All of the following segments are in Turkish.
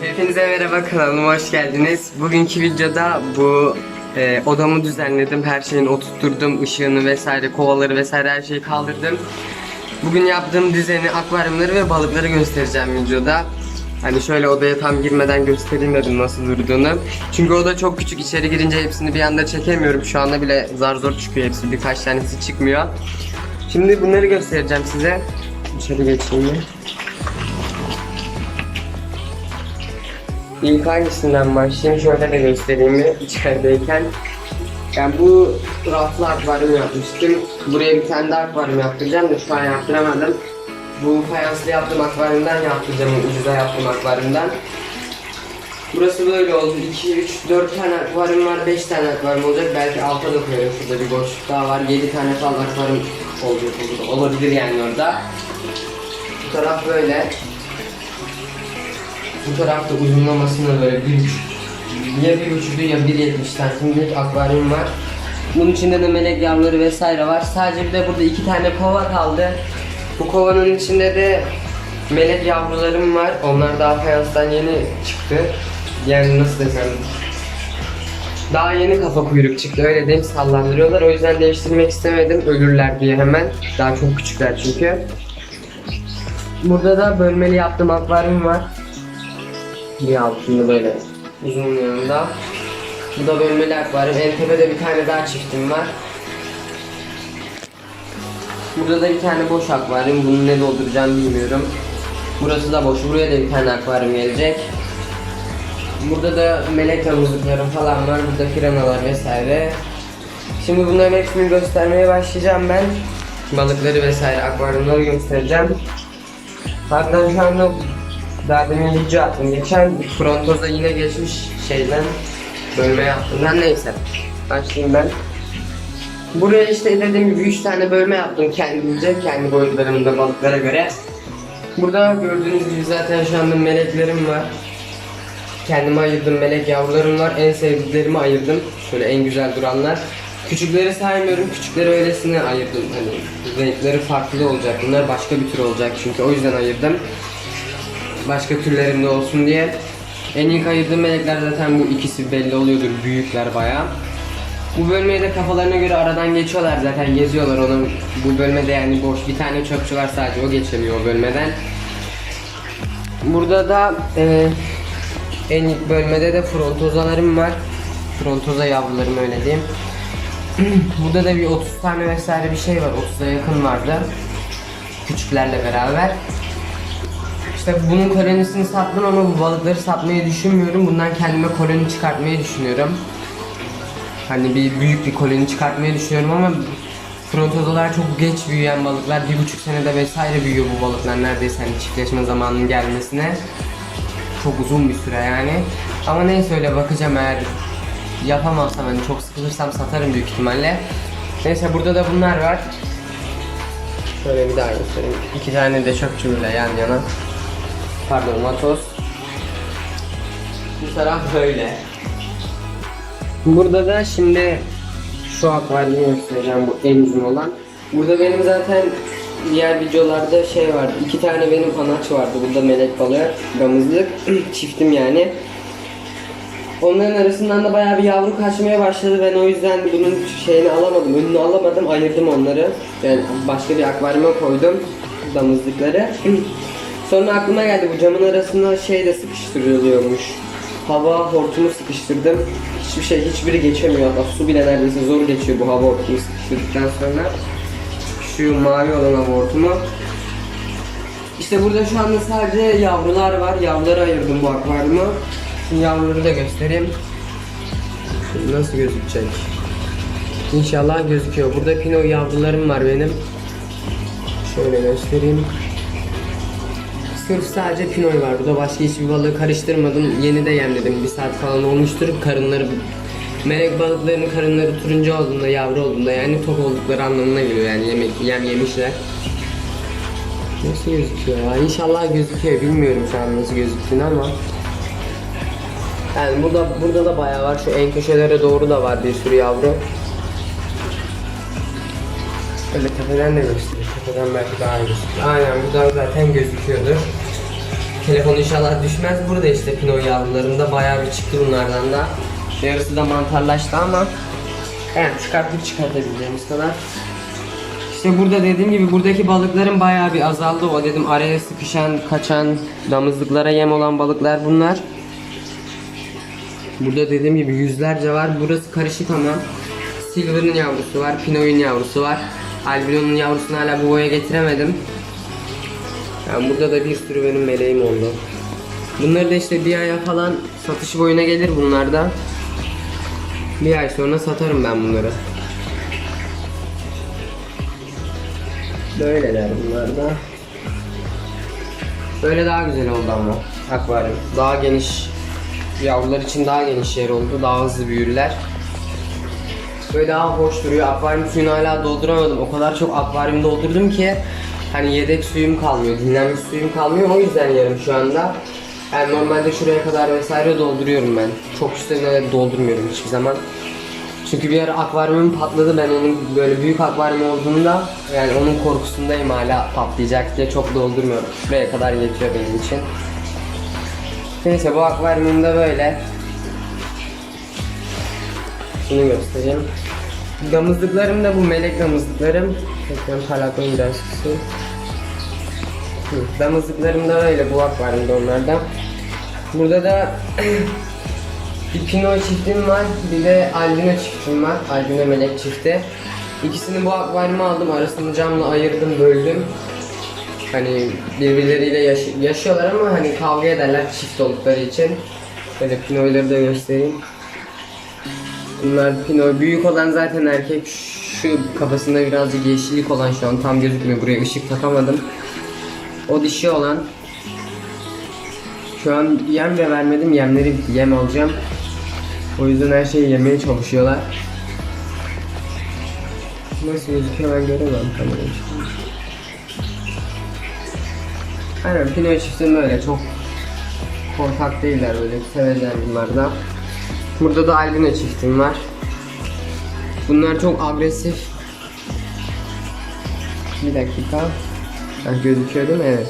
Hepinize merhaba kanalıma hoş geldiniz. Bugünkü videoda bu e, odamı düzenledim. Her şeyini oturtturdum. ışığını vesaire, kovaları vesaire her şeyi kaldırdım. Bugün yaptığım düzeni, akvaryumları ve balıkları göstereceğim videoda. Hani şöyle odaya tam girmeden göstereyim dedim nasıl durduğunu. Çünkü oda çok küçük. içeri girince hepsini bir anda çekemiyorum. Şu anda bile zar zor çıkıyor hepsi. Birkaç tanesi çıkmıyor. Şimdi bunları göstereceğim size. İçeri geçeyim. İlk hangisinden başlayayım şöyle de göstereyim içerideyken. Yani bu raflı akvaryum yapmıştım. Buraya bir tane daha akvaryum yaptıracağım da şu an yaptıramadım. Bu fayanslı yaptığım akvaryumdan yaptıracağım, ucuza yaptığım akvaryumdan. Burası böyle oldu. 2, 3, 4 tane akvaryum var, 5 tane akvaryum olacak. Belki alta da koyarım. Şurada bir boşluk daha var. 7 tane falan akvaryum olacak burada. Olabilir yani orada. Bu taraf böyle. Bu tarafta uzunlamasına böyle buçuk ya bir buçuklu ya bir yetmiş santimlik akvaryum var. Bunun içinde de melek yavruları vesaire var. Sadece bir de burada iki tane kova kaldı. Bu kovanın içinde de melek yavrularım var. Onlar daha fayanstan yeni çıktı. Yani nasıl desem daha yeni kafa kuyruk çıktı öyle diyeyim sallandırıyorlar. O yüzden değiştirmek istemedim ölürler diye hemen. Daha çok küçükler çünkü. Burada da bölmeli yaptığım akvaryum var. Bir altında böyle uzun yanında. Bu da bölmeli akvaryum. En tepede bir tane daha çiftim var. Burada da bir tane boş akvaryum. Bunu ne dolduracağım bilmiyorum. Burası da boş. Buraya da bir tane akvaryum gelecek. Burada da melek havuzluklarım falan var. Burada piranalar vesaire. Şimdi bunların hepsini göstermeye başlayacağım ben. Balıkları vesaire akvaryumları göstereceğim. Hatta şu anda daha demin video attım. Geçen frontoza yine geçmiş şeyden bölme yaptığımdan neyse. Başlayayım ben. Buraya işte dediğim gibi 3 tane bölme yaptım kendimce, kendi boyutlarımda balıklara göre. Burada gördüğünüz gibi zaten şu anda meleklerim var. Kendime ayırdım melek yavrularım var. En sevdiklerimi ayırdım. Şöyle en güzel duranlar. Küçükleri saymıyorum. Küçükleri öylesine ayırdım. Hani renkleri farklı olacak. Bunlar başka bir tür olacak çünkü o yüzden ayırdım başka türlerinde olsun diye. En ilk ayırdığım melekler zaten bu ikisi belli oluyordur. Büyükler bayağı. Bu bölmeye de kafalarına göre aradan geçiyorlar zaten geziyorlar onu. Bu bölmede yani boş bir tane çöpçü var sadece o geçemiyor o bölmeden. Burada da e, en ilk bölmede de frontozalarım var. Frontoza yavrularım öyle diyeyim. Burada da bir 30 tane vesaire bir şey var. 30'a yakın vardı. Küçüklerle beraber. İşte bunun kolonisini sattım ama bu balıkları satmayı düşünmüyorum. Bundan kendime koloni çıkartmayı düşünüyorum. Hani bir büyük bir koloni çıkartmayı düşünüyorum ama frontozalar çok geç büyüyen balıklar. Bir buçuk senede vesaire büyüyor bu balıklar neredeyse hani çiftleşme zamanının gelmesine. Çok uzun bir süre yani. Ama neyse öyle bakacağım eğer yapamazsam hani çok sıkılırsam satarım büyük ihtimalle. Neyse burada da bunlar var. Şöyle bir daha göstereyim. İki tane de çöpçümle yan yana. Pardon matos. Bu taraf böyle. Burada da şimdi şu akvaryumu göstereceğim bu en uzun olan. Burada benim zaten diğer videolarda şey vardı. iki tane benim anaç vardı. Burada melek balığı, damızlık, çiftim yani. Onların arasından da bayağı bir yavru kaçmaya başladı. Ben o yüzden bunun şeyini alamadım, önünü alamadım, ayırdım onları. Yani başka bir akvaryuma koydum damızlıkları. Sonra aklıma geldi bu camın arasına şey de sıkıştırılıyormuş. Hava hortumu sıkıştırdım. Hiçbir şey, hiçbiri geçemiyor. Hatta su bile neredeyse zor geçiyor bu hava hortumu sıkıştırdıktan sonra. Şu mavi olan hava hortumu. İşte burada şu anda sadece yavrular var. Yavruları ayırdım bu akvaryuma. Şimdi yavruları da göstereyim. Nasıl gözükecek? İnşallah gözüküyor. Burada pino yavrularım var benim. Şöyle göstereyim. Sırf sadece pinoy var. Burada başka hiçbir balığı karıştırmadım. Yeni de yemledim. Bir saat falan olmuştur. Karınları Melek balıklarının karınları turuncu olduğunda, yavru olduğunda yani tok oldukları anlamına geliyor yani yemek yem yemişler. Nasıl gözüküyor ya? İnşallah gözüküyor. Bilmiyorum şu an nasıl gözüktüğünü ama. Yani burada burada da bayağı var. Şu en köşelere doğru da var bir sürü yavru. Öyle tepeden de göstereyim. Tepeden belki daha iyi gözüküyor. Aynen buradan zaten gözüküyordur. Telefon inşallah düşmez. Burada işte pino yavrularında bayağı bir çıktı bunlardan da. Yarısı da mantarlaştı ama yani çıkarttık çıkartabileceğimiz kadar. İşte burada dediğim gibi buradaki balıkların bayağı bir azaldı. O dedim araya sıkışan, kaçan, damızlıklara yem olan balıklar bunlar. Burada dediğim gibi yüzlerce var. Burası karışık ama Silver'ın yavrusu var, Pinoy'un yavrusu var. Albino'nun yavrusunu hala bu boya getiremedim. Yani burada da bir sürü benim meleğim oldu. Bunları da işte bir aya falan satış boyuna gelir bunlar da. Bir ay sonra satarım ben bunları. Böyleler bunlar da. Böyle daha güzel oldu ama akvaryum. Daha geniş yavrular için daha geniş yer oldu. Daha hızlı büyürler. Böyle daha hoş duruyor. Akvaryum suyunu hala dolduramadım. O kadar çok akvaryum doldurdum ki hani yedek suyum kalmıyor, dinlenmiş suyum kalmıyor. O yüzden yarım şu anda. Yani normalde şuraya kadar vesaire dolduruyorum ben. Çok üstüne doldurmuyorum hiçbir zaman. Çünkü bir ara akvaryumum patladı. Ben onun böyle büyük akvaryum olduğunda yani onun korkusundayım hala patlayacak diye çok doldurmuyorum. Şuraya kadar yetiyor benim için. Neyse bu akvaryumum da böyle. Şunu göstereyim. Damızlıklarım da bu melek damızlıklarım. Ekran parlaklığını biraz kısayım. Hı, Damızlıklarım da öyle bu akvaryumda onlardan. Burada da bir pino çiftim var, bir de albino çiftim var. Albino melek çifti. İkisini bu akvaryuma aldım, arasını camla ayırdım, böldüm. Hani birbirleriyle yaş- yaşıyorlar ama hani kavga ederler çift oldukları için. Böyle pinoyları da göstereyim. Bunlar pino. Büyük olan zaten erkek. Şu kafasında birazcık yeşillik olan şu an tam gözükmüyor. Buraya ışık takamadım. O dişi olan. Şu an yem de vermedim. Yemleri. Yem alacağım. O yüzden her şeyi yemeye çalışıyorlar. Nasıl gözüküyor ben göremem kamerayı. Aynen Pino çiftim böyle çok korkak değiller böyle sevecen bunlar da. Burada da albino çiftim var. Bunlar çok agresif. Bir dakika. Ha, gözüküyor değil mi? Evet.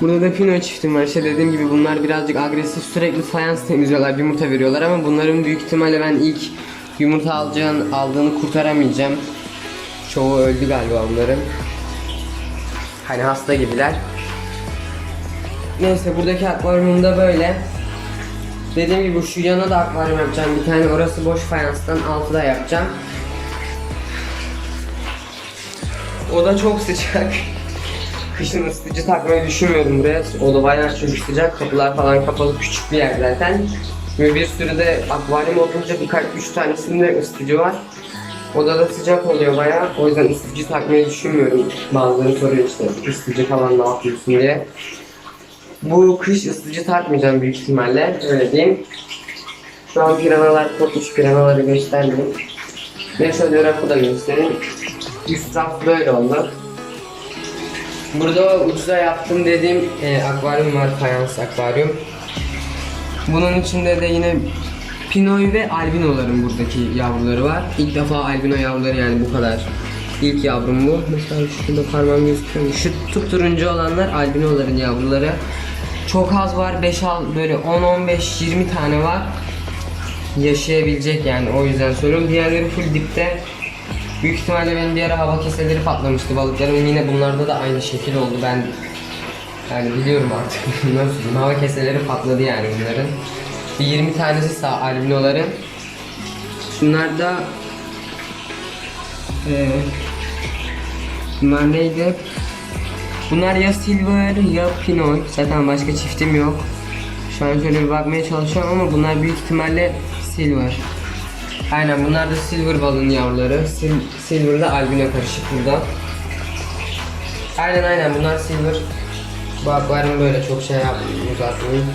Burada da pino çiftim var. İşte dediğim gibi bunlar birazcık agresif. Sürekli fayans temizliyorlar, yumurta veriyorlar ama bunların büyük ihtimalle ben ilk yumurta alacağın, aldığını kurtaramayacağım. Çoğu öldü galiba onların. Hani hasta gibiler. Neyse buradaki akvaryumda böyle. Dediğim gibi şu yana da akvaryum yapacağım. Bir tane orası boş fayanstan altı da yapacağım. O da çok sıcak. Kışın ısıtıcı takmayı düşünmüyorum buraya. O da bayağı çok sıcak. Kapılar falan kapalı küçük bir yer zaten. Ve bir sürü de akvaryum olunca birkaç üç tanesinde ısıtıcı var. Odada sıcak oluyor bayağı. O yüzden ısıtıcı takmayı düşünmüyorum. Bazıları soruyor işte ısıtıcı falan ne yapıyorsun diye. Bu kış ısıtıcı takmayacağım büyük ihtimalle. Öyle diyeyim. Şu an piranalar kopmuş. Piranaları göstermeyeyim. Ve şöyle rakı da göstereyim. Üst raf böyle oldu. Burada ucuza yaptım dediğim e, akvaryum var. Fayans akvaryum. Bunun içinde de yine Pinoy ve albinoların buradaki yavruları var. İlk defa albino yavruları yani bu kadar. İlk yavrum bu. Mesela şurada parmağım gözüküyor? Şu turuncu olanlar albinoların yavruları. Çok az var. 5 al böyle 10 15 20 tane var. Yaşayabilecek yani o yüzden söylüyorum. Diğerleri full dipte. Büyük ihtimalle benim bir ara hava keseleri patlamıştı balıklarım. Yine bunlarda da aynı şekil oldu. Ben yani biliyorum artık nasıl. Hava keseleri patladı yani bunların. Bir 20 tanesi sağ albinoların. Şunlar da eee bunlar neydi? Bunlar ya silver ya pinoy. Zaten başka çiftim yok. Şu an şöyle bir bakmaya çalışıyorum ama bunlar büyük ihtimalle silver. Aynen bunlar da silver balın yavruları. Sil silver'la albino karışık burada. Aynen aynen bunlar silver. Bu akvaryum böyle çok şey yapmayayım uzatmayayım.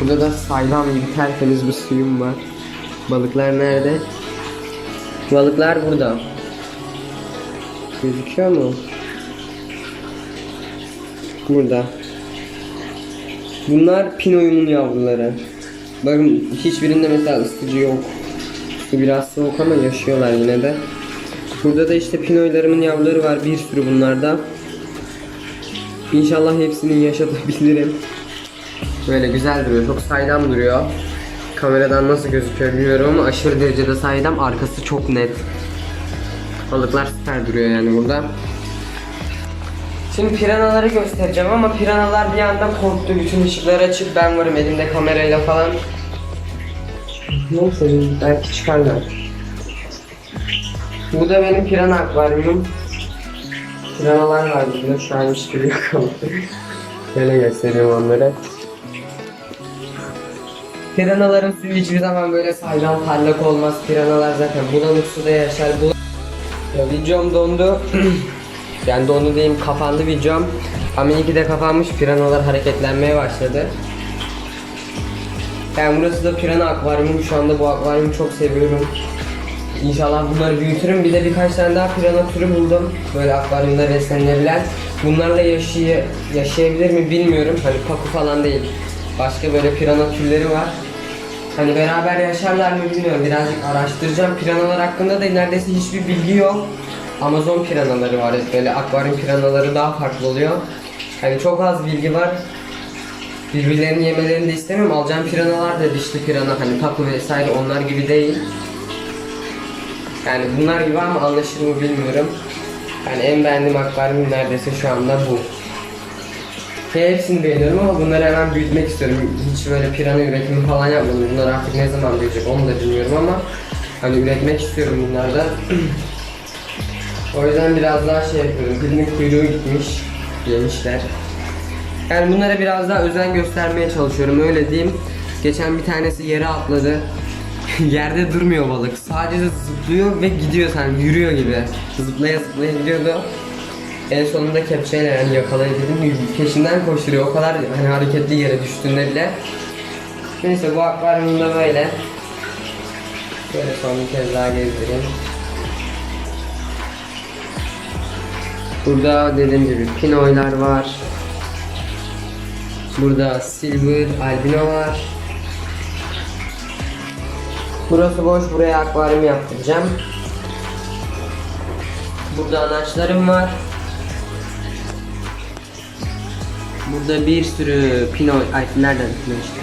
Burada da saydam gibi tertemiz bir suyum var. Balıklar nerede? Balıklar burada. Gözüküyor mu? Burada. Bunlar pinoyumun yavruları. Bakın hiçbirinde mesela ısıtıcı yok. Biraz soğuk ama yaşıyorlar yine de. Burada da işte pinoylarımın yavruları var bir sürü bunlarda. İnşallah hepsini yaşatabilirim. Böyle güzel duruyor. Çok saydam duruyor. Kameradan nasıl gözüküyor bilmiyorum ama aşırı derecede saydam. Arkası çok net. Balıklar süper duruyor yani burada. Şimdi piranaları göstereceğim ama piranalar bir anda korktu. Bütün ışıkları açıp ben varım elimde kamerayla falan. Neyse belki çıkarlar. Bu da benim pirana akvaryumum. Piranalar var burada. Şu an hiçbiri yok ama. Şöyle gösteriyorum onları. Piranaların suyu hiçbir zaman böyle saydam parlak olmaz. Piranalar zaten bulanık suda yaşar. Bul ya videom dondu. yani dondu diyeyim kapandı videom. Ama iyi ki de kapanmış. Piranalar hareketlenmeye başladı. Yani burası da pirana akvaryumum. Şu anda bu akvaryumu çok seviyorum. İnşallah bunları büyütürüm. Bir de birkaç tane daha pirana türü buldum. Böyle akvaryumda beslenilebilen. Bunlarla yaşay yaşayabilir mi bilmiyorum. Hani paku falan değil. Başka böyle pirana türleri var. Hani beraber yaşarlar mı bilmiyorum. Birazcık araştıracağım. Piranalar hakkında da neredeyse hiçbir bilgi yok. Amazon piranaları var. Böyle akvaryum piranaları daha farklı oluyor. Hani çok az bilgi var. Birbirlerini yemelerini de istemiyorum. Alacağım piranalar da dişli pirana. Hani tapu vesaire onlar gibi değil. Yani bunlar gibi ama anlaşılır mı bilmiyorum. Yani en beğendiğim akvaryum neredeyse şu anda bu. Hepsini beğeniyorum ama bunları hemen büyütmek istiyorum. Hiç böyle pirana üretimi falan yapmadım. Bunlar artık ne zaman büyüyecek onu da bilmiyorum ama hani üretmek istiyorum bunlarda. o yüzden biraz daha şey yapıyorum. Birinin kuyruğu gitmiş, yemişler. Yani bunlara biraz daha özen göstermeye çalışıyorum öyle diyeyim. Geçen bir tanesi yere atladı. Yerde durmuyor balık. Sadece zıplıyor ve gidiyor sanki yürüyor gibi. Zıplaya zıplaya gidiyordu. En sonunda kepçeyle yani yakalayabildim. Peşinden koşturuyor. O kadar hani hareketli yere düştüğünde bile. Neyse bu akvaryum da böyle. Şöyle son bir kez daha gezdireyim. Burada dediğim gibi pinoylar var. Burada silver albino var. Burası boş. Buraya akvaryum yaptıracağım. Burada anaçlarım var. Burada bir sürü pino, ay nereden pino işte.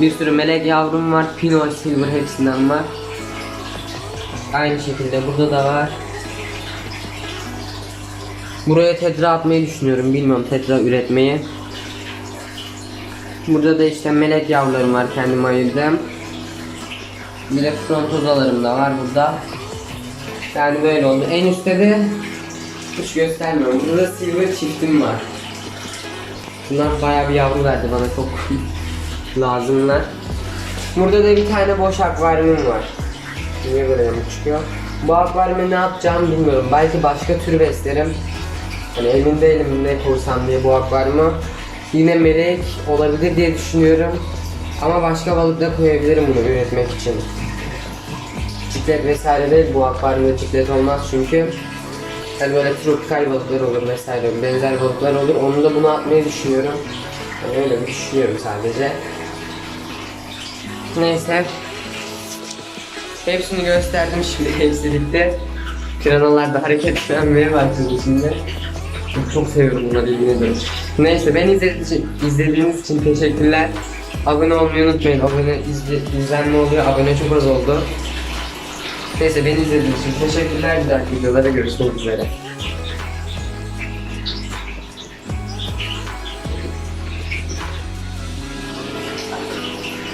Bir sürü melek yavrum var. Pino, silver hepsinden var. Aynı şekilde burada da var. Buraya tetra atmayı düşünüyorum. Bilmiyorum tetra üretmeyi. Burada da işte melek yavrularım var kendim ayırdım. Bir de frontozalarım da var burada. Yani böyle oldu. En üstte de hiç göstermiyorum. Burada silver çiftim var. Bunlar bayağı bir yavru verdi bana çok lazımlar. Burada da bir tane boş akvaryumum var. Niye böyle yamuk çıkıyor? Bu akvaryumu ne yapacağımı bilmiyorum. Belki başka tür beslerim. Hani emin değilim ne koysam diye bu akvaryuma. Yine melek olabilir diye düşünüyorum. Ama başka balık da koyabilirim bunu üretmek için. Ciklet vesaire değil bu akvaryumda ciklet olmaz çünkü yani böyle tropikal balıklar olur vesaire benzer balıklar olur. Onu da buna atmayı düşünüyorum. Yani öyle bir düşünüyorum sadece. Neyse. Hepsini gösterdim şimdi hepsi bitti. Piranalar da hareketlenmeye başladı şimdi. Çok, çok seviyorum bunları yemin ederim. Neyse ben izlediğiniz için, izlediğiniz için teşekkürler. Abone olmayı unutmayın. Abone izle, izlenme oluyor. Abone çok az oldu. Neyse beni izlediğiniz için teşekkürler. Bir dahaki videolarda görüşmek üzere.